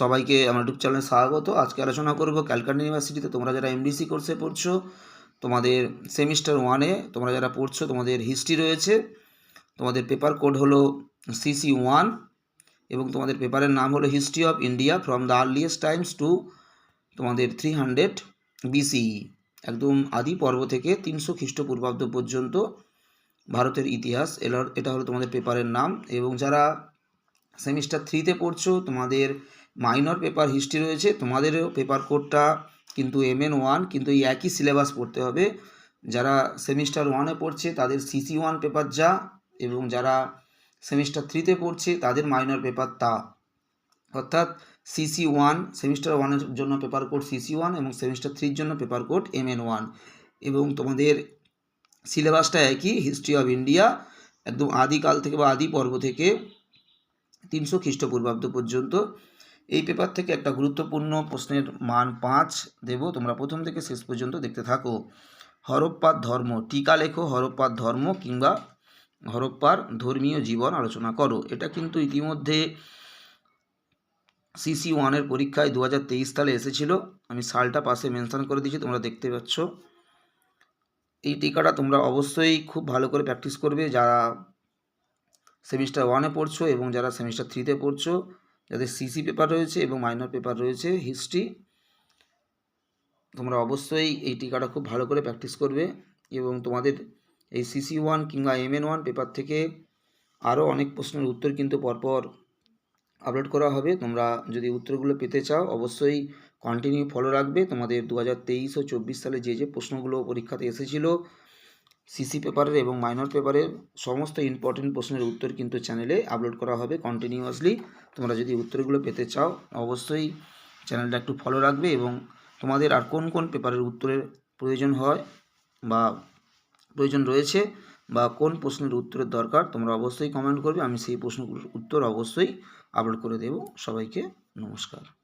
সবাইকে আমার ইউটিউব চ্যানেলে স্বাগত। আজকে আলোচনা করব ক্যালকাটা ইউনিভার্সিটিতে তোমরা যারা এমডিসি কোর্সে পড়ছো, তোমাদের সেমিস্টার ওয়ানে তোমরা যারা পড়ছো, তোমাদের হিস্ট্রি রয়েছে, তোমাদের পেপার কোড হলো সিসি ওয়ান এবং তোমাদের পেপারের নাম হলো history of India from the earliest times to তোমাদের থ্রি হান্ড্রেড বিসিই একদম আদি পর্ব থেকে তিনশো খ্রিস্টপূর্বাব্দ পর্যন্ত ভারতের ইতিহাস এটা হলো তোমাদের পেপারের নাম এবং যারা সেমিস্টার থ্রিতে পড়ছো, তোমাদের মাইনর পেপার হিস্ট্রি রয়েছে। তোমাদেরও পেপার কোডটা কিন্তু এম এন ওয়ান কিন্তু এই একই সিলেবাস পড়তে হবে। যারা সেমিস্টার ওয়ানে পড়ছে, তাদের সিসি ওয়ান পেপার যা এবং যারা সেমিস্টার থ্রিতে পড়ছে, তাদের মাইনর পেপার তা। অর্থাৎ সিসি ওয়ান সেমিস্টার ওয়ানের জন্য পেপার কোড সিসি ওয়ান এবং সেমিস্টার থ্রির জন্য paper code M N one এবং তোমাদের সিলেবাসটা একই হিস্ট্রি অফ ইন্ডিয়া একদম আদিকাল থেকে বা আদি পর্ব থেকে তিনশো খ্রিস্টপূর্বাব্দ পর্যন্ত। এই পেপার থেকে একটা গুরুত্বপূর্ণ প্রশ্নের মান পাঁচ দেব। তোমরা প্রথম থেকে শেষ পর্যন্ত দেখতে থাকো। হরপ্পার ধর্ম, টিকা লেখো, হরপ্পার ধর্ম কিংবা হরপ্পার ধর্মীয় জীবন আলোচনা করো। এটা কিন্তু ইতিমধ্যে সিসি ওয়ানের পরীক্ষায় দু হাজার তেইশ সালে এসেছিল। আমি সালটা পাশে মেনশান করে দিয়েছি, তোমরা দেখতে পাচ্ছ। এই টিকাটা তোমরা অবশ্যই খুব ভালো করে প্র্যাকটিস করবে। যারা সেমিস্টার ওয়ানে পড়ছো এবং যারা সেমিস্টার থ্রিতে পড়ছো যাদের সিসি পেপার রয়েছে এবং মাইনর পেপার রয়েছে হিস্ট্রি তোমরা অবশ্যই এই টিকাটা খুব ভালো করে প্র্যাকটিস করবে এবং তোমাদের এই সিসি ওয়ান কিংবা এম এন ওয়ান পেপার থেকে আরও অনেক প্রশ্নের উত্তর কিন্তু পরপর আপলোড করা হবে। তোমরা যদি উত্তরগুলো পেতে চাও, অবশ্যই কন্টিনিউ ফলো রাখবে। তোমাদের দু হাজার তেইশ ও চব্বিশ সালে যে যে প্রশ্নগুলো পরীক্ষাতে এসেছিল সিসি পেপারের এবং মাইনর পেপারের সমস্ত ইম্পর্টেন্ট প্রশ্নের উত্তর কিন্তু চ্যানেলে আপলোড করা হবে কন্টিনিউয়াসলি তোমরা যদি উত্তরগুলো পেতে চাও, অবশ্যই চ্যানেলটা একটু ফলো রাখবে এবং তোমাদের আর কোন কোন পেপারের উত্তরের প্রয়োজন হয় বা প্রয়োজন রয়েছে বা কোন প্রশ্নের উত্তরের দরকার, তোমরা অবশ্যই কমেন্ট করবে। আমি সেই প্রশ্নগুলোর উত্তর অবশ্যই আপলোড করে দেব। সবাইকে নমস্কার।